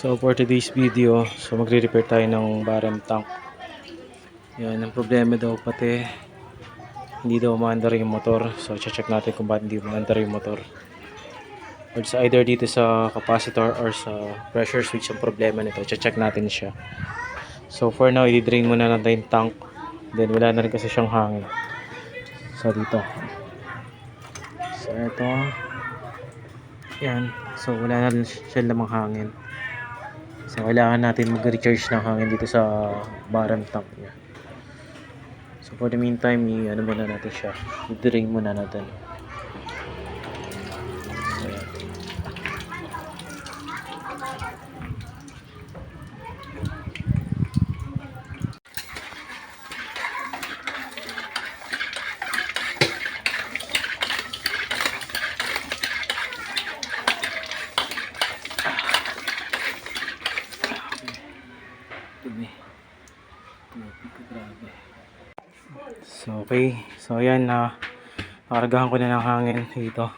So for today's video, so magre-repair tayo ng bottom tank. Yan, ang problema daw pati hindi daw umaandar yung motor. So check natin kung bakit hindi umaandar yung motor. Or sa either dito sa capacitor or sa pressure switch ang problema nito. Check natin siya. So for now, i-drain muna natin yung tank. Then wala na rin kasi siyang hangin. So dito. So ito. Yan. So wala na rin siya lamang hangin. So, kailangan natin mag-recharge ng hangin dito sa bottom tank niya. So, for the meantime, i-ano muna natin siya. I-drain muna natin. Grabe grabe. So, okay. So, ayan na. nakaragahan ko na ng hangin dito.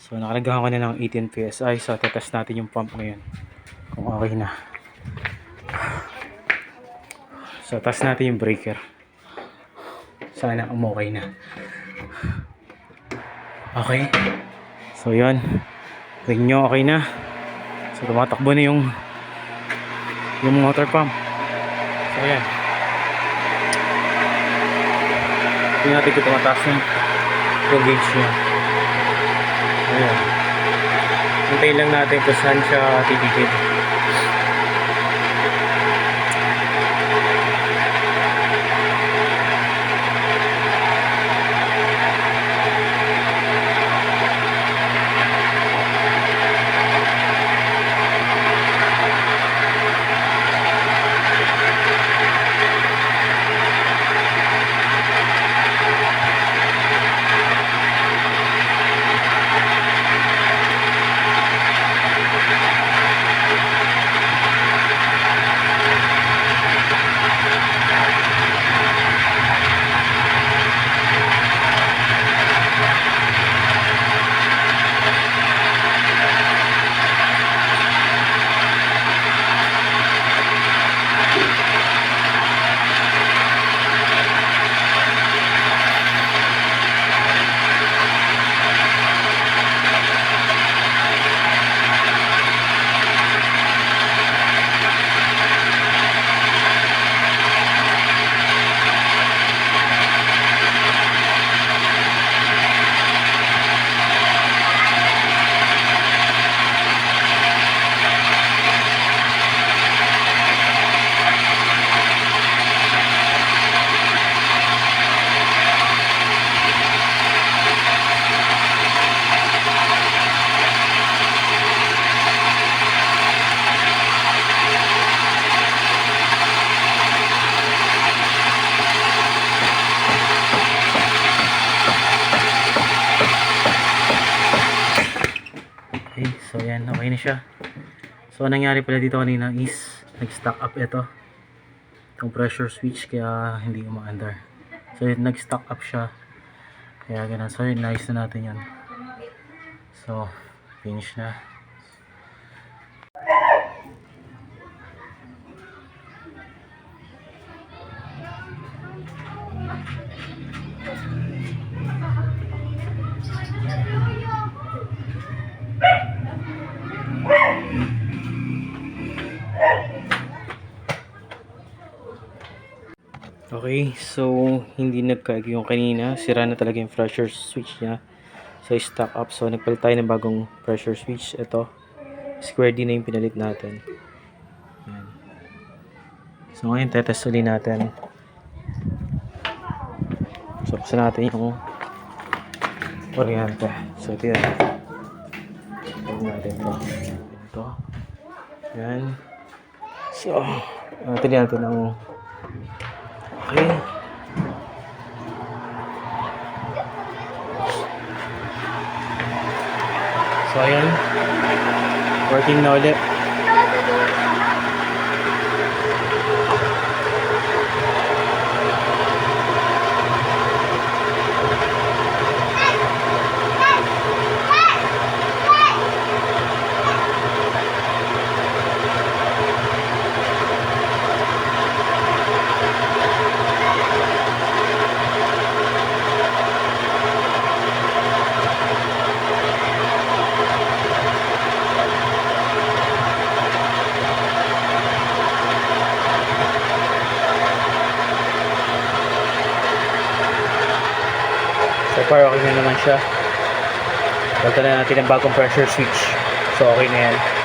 So, nakaragahan ko na ng 18 PSI. So, tetest natin yung pump ngayon. Kung okay na. So, test natin yung breaker. Sana umokay na. Okay. So, yun. Ring nyo, okay na. So, tumatakbo na yung yung motor pump. So, ayan. Tingnan natin kung tumataas yung yung gauge niya. Ayan. Hintayin lang natin kung saan siya titigil. Okay, so yan, okay na siya. So, ang nangyari pala dito kanina is nag-stock up ito. Itong pressure switch kaya hindi umaandar. So, yun, nag-stock up siya. Kaya ganun. So, yun, nice na natin yan. So, finish na. Okay, so hindi nagkaig yung kanina. Sira na talaga yung pressure switch niya. So, stock up. So, nagpalit tayo ng bagong pressure switch. Ito. Square D na yung pinalit natin. Yan. So, ngayon, tetest ulit natin. So, buksan natin yung kuryente. So, ito yan. Tignan natin ito. Ito. Yan. So, uh, tignan natin ang Okay. So, ayan. Working na ulit. So far okay na naman siya. Pagka na natin ang bagong pressure switch. So okay na yan.